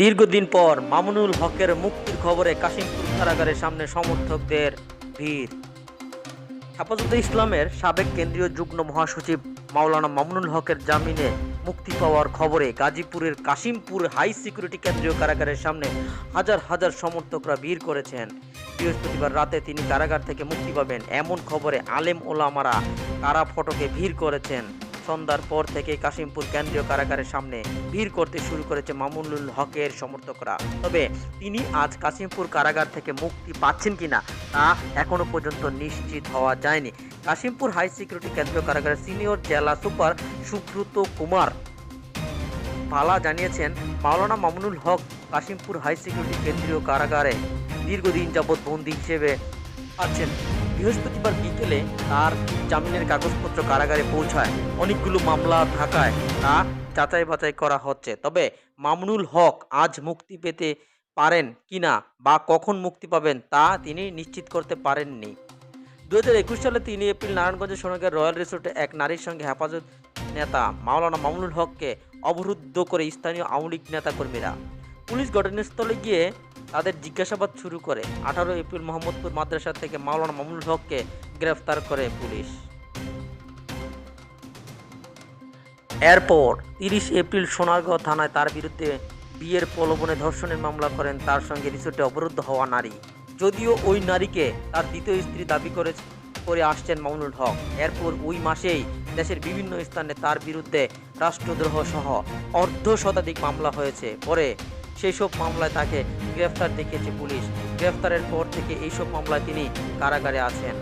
দীর্ঘদিন পর মামুনুল হকের মুক্তির খবরে কাশিমপুর কারাগারের সামনে সমর্থকদের ভিড়। হেফাজতে ইসলামের সাবেক কেন্দ্রীয় যুগ্ম মহাসচিব মাওলানা মামুনুল হকের জামিনে মুক্তি পাওয়ার খবরে গাজীপুরের কাশিমপুর হাই সিকিউরিটি কেন্দ্রীয় কারাগারের সামনে হাজার হাজার সমর্থকরা ভিড় করেছেন। বৃহস্পতিবার রাতে তিনি কারাগার থেকে মুক্তি পাবেন এমন খবরে আলেম ওলামারা কারা ফটকে ভিড় করেছেন। সন্ধ্যার পর থেকে কাশিমপুর কেন্দ্রীয় কারাগারের সামনে ভিড় করতে শুরু করেছে মামুনুল হকের সমর্থকরা। তবে তিনি আজ কাশিমপুর কারাগার থেকে মুক্তি পাচ্ছেন কিনা তা এখনও পর্যন্ত নিশ্চিত হওয়া যায়নি। কাশিমপুর হাই সিকিউরিটি কেন্দ্রীয় কারাগারের সিনিয়র জেলা সুপার সুব্রত কুমার ভালা জানিয়েছেন, মাওলানা মামুনুল হক কাশিমপুর হাই সিকিউরিটি কেন্দ্রীয় কারাগারে দীর্ঘদিন যাবৎ বন্দী হিসেবে আছেন। বৃহস্পতিবার বিকেলে তার জামিনের কাগজপত্র কারাগারে পৌঁছায়। অনেকগুলো মামলা থাকায় তা যাচাই বাছাই করা হচ্ছে। তবে মামুনুল হক আজ মুক্তি পেতে পারেন কিনা বা কখন মুক্তি পাবেন তা তিনি নিশ্চিত করতে পারেননি। দু হাজার একুশ সালে তিন এপ্রিল নারায়ণগঞ্জের সোনাগার রয়্যাল রিসোর্টে এক নারীর সঙ্গে হেফাজত নেতা মাওলানা মামুনুল হককে অবরুদ্ধ করে স্থানীয় আওয়ামী লীগ নেতাকর্মীরা। পুলিশ ঘটনাস্থলে গিয়ে তাদের জিজ্ঞাসাবাদ শুরু করে। আঠারো এপ্রিল মোহাম্মদপুর মাদ্রাসা থেকে মাওলানা মামুনুল হককে গ্রেফতার করে পুলিশ। এরপর তিরিশ এপ্রিল সোনারগাঁও থানায় তার বিরুদ্ধে বিয়ের প্রলোভনে ধর্ষণের মামলা করেন, তার সঙ্গে রিসোর্টে অবরুদ্ধ হওয়া নারী। যদিও ওই নারীকে তার দ্বিতীয় স্ত্রী দাবি করে করে আসছেন মামুনুল হক। এরপর ওই মাসেই দেশের বিভিন্ন স্থানে তার বিরুদ্ধে রাষ্ট্রদ্রোহ সহ অর্ধ শতাধিক মামলা হয়েছে। পরে সেই সব মামলায় তাকে গ্রেফতার দেখিয়েছে পুলিশ। গ্রেফতারের পর থেকে এইসব মামলায় তিনি কারাগারে আছেন।